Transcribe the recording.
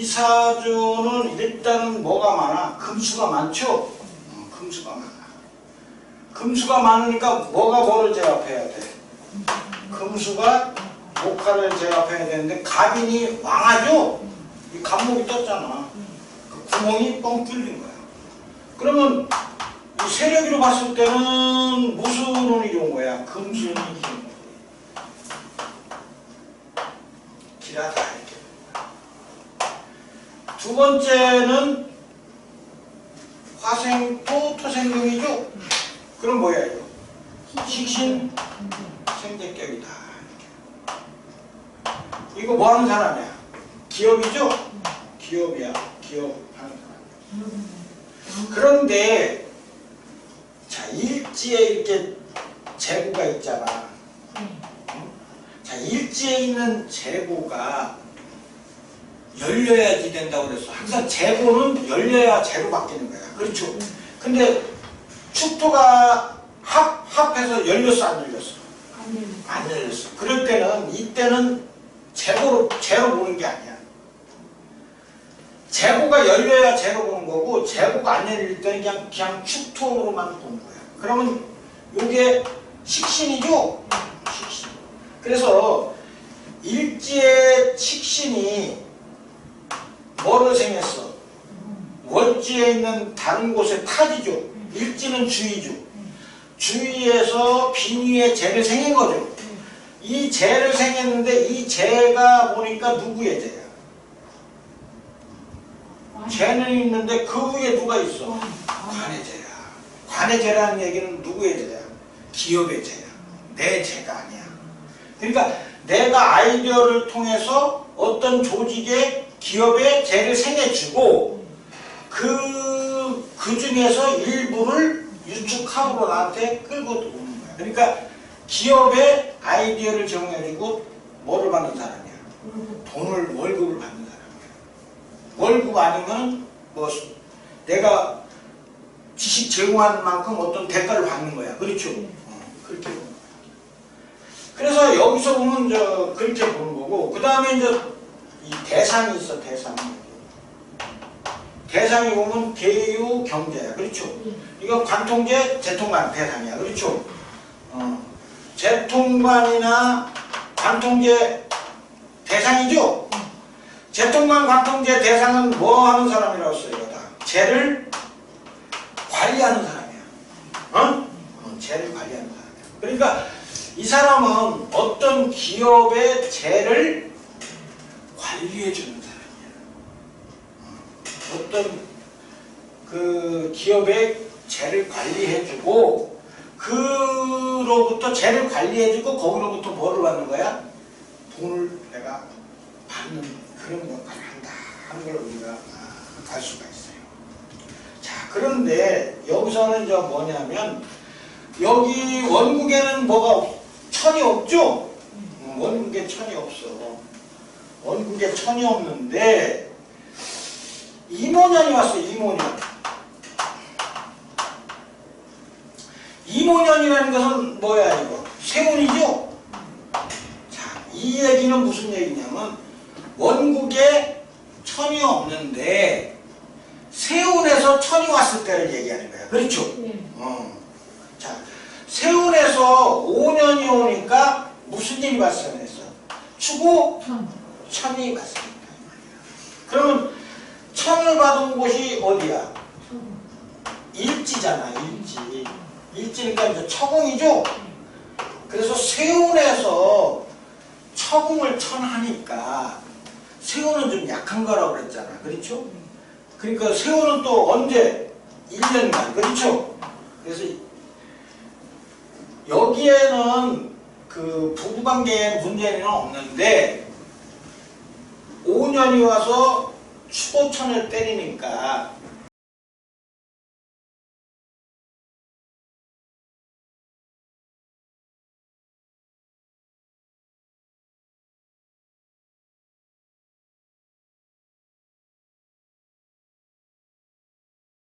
이차주는 일단 뭐가 많아? 금수가 많죠? 어, 금수가 많아. 금수가 많으니까 뭐가 뭐를 제압해야 돼? 금수가 목화를 제압해야 되는데 갑인이 왕하죠? 이 갑목이 떴잖아. 그 구멍이 뻥 뚫린 거야. 그러면 이 세력으로 봤을 때는 무슨 운이 좋은 거야? 금수는 힘. 길하다 이렇게. 두 번째는 화생토 토생경이죠. 그럼 뭐야 이거? 식신 생대격이다. 이거 뭐 하는 사람이야? 기업이죠? 기업이야. 기업 하는 사람. 그런데 자 일지에 이렇게 재고가 있잖아. 자 일지에 있는 재고가 열려야지 된다고 그랬어. 항상 재고는 열려야 재로 바뀌는 거야. 그렇죠? 근데 축토가 합, 합해서 열렸어 안 열렸어? 안 열렸어. 그럴 때는 이때는 재고로 재로 보는 게 아니야. 재고가 열려야 재로 보는 거고 재고가 안 열릴 때는 그냥 그냥 축토로만 보는 거야. 그러면 이게 식신이죠? 식신. 그래서 일지의 식신이 뭐를 생겼어? 월지에 있는 다른 곳의 타지죠. 일지는 주의죠. 주위에서 빈위에 재를 생긴 거죠. 이 재를 생겼는데 이 재가 보니까 누구의 재야? 재는 있는데 그 위에 누가 있어? 관의 재야. 관의 재라는 얘기는 누구의 재야? 기업의 재야. 내 재가 아니야. 그러니까 내가 아이디어를 통해서 어떤 조직의 기업의 재를 생겨주고 그, 그 중에서 일부를 유축함으로 나한테 끌고 오는 거야. 그러니까 기업의 아이디어를 정해주고 뭐를 받는 사람이야? 돈을 월급을 받는 사람이야. 월급 아니면 뭐 내가 지식 제공하는 만큼 어떤 대가를 받는 거야. 그렇죠? 어, 그렇게 보는 거야. 그래서 여기서 보면 저 그렇게 보는 거고 그 다음에 이제 이 대상이 있어 대상이. 대상이 보면 대유 경제야. 그렇죠? 이건 관통제 재통관 대상이야. 그렇죠? 어, 재통관이나 관통제 대상이죠? 재통관 관통제 대상은 뭐 하는 사람이라고 써요? 다 재를 관리하는 사람이야. 어? 어, 재를 관리하는 사람이야. 그러니까 이 사람은 어떤 기업의 재를 관리해 주는 사람이야. 어, 어떤 그 기업의 재를 관리해주고 그로부터 재를 관리해주고 거기로부터 뭐를 받는 거야? 돈을 내가 받는 그런 역할을 한다 하는 걸 우리가 아, 알 수가 있어요. 자 그런데 여기서는 저 뭐냐면 여기 원국에는 뭐가 없, 천이 없죠? 음, 원국에 천이 없어. 원국에 천이 없는데 이모년이 왔어 이모년. 이모년이라는 것은 뭐야 이거? 세운이죠? 자, 이 얘기는 무슨 얘기냐면 원국에 천이 없는데 세운에서 천이 왔을 때를 얘기하는 거야. 그렇죠? 어. 자, 세운에서 5년이 오니까 무슨 일이 발생했어? 추고 천이 발생했다. 그러면 천을 받은 곳이 어디야? 일지잖아, 일지. 일지니까 이제 처공이죠? 그래서 세운에서 처공을 천하니까 세운은 좀 약한 거라고 그랬잖아. 그렇죠? 그러니까 세운은 또 언제? 1년간. 그렇죠? 그래서 여기에는 그 부부관계에 문제는 없는데 5년이 와서 추고천을 때리니까